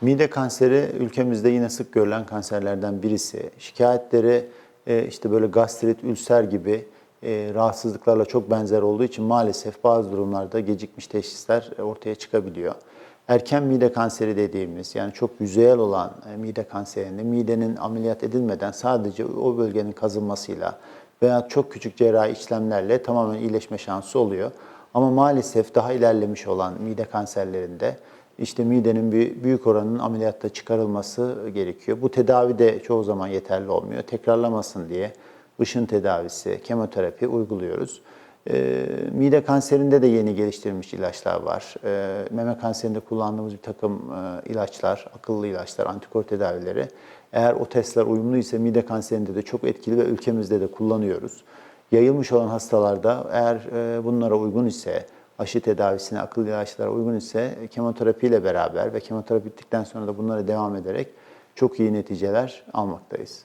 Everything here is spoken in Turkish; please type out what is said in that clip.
Mide kanseri ülkemizde yine sık görülen kanserlerden birisi. Şikayetleri e, işte böyle gastrit, ülser gibi e, rahatsızlıklarla çok benzer olduğu için maalesef bazı durumlarda gecikmiş teşhisler ortaya çıkabiliyor. Erken mide kanseri dediğimiz yani çok yüzeyel olan e, mide kanserinde midenin ameliyat edilmeden sadece o bölgenin kazınmasıyla veya çok küçük cerrahi işlemlerle tamamen iyileşme şansı oluyor. Ama maalesef daha ilerlemiş olan mide kanserlerinde işte midenin bir büyük oranının ameliyatta çıkarılması gerekiyor. Bu tedavi de çoğu zaman yeterli olmuyor. Tekrarlamasın diye ışın tedavisi, kemoterapi uyguluyoruz. Ee, mide kanserinde de yeni geliştirilmiş ilaçlar var. Ee, meme kanserinde kullandığımız bir takım e, ilaçlar, akıllı ilaçlar, antikor tedavileri. Eğer o testler uyumlu ise mide kanserinde de çok etkili ve ülkemizde de kullanıyoruz. Yayılmış olan hastalarda eğer e, bunlara uygun ise, aşı tedavisine, akıllı ilaçlara uygun ise kemoterapiyle beraber ve kemoterapi bittikten sonra da bunlara devam ederek çok iyi neticeler almaktayız.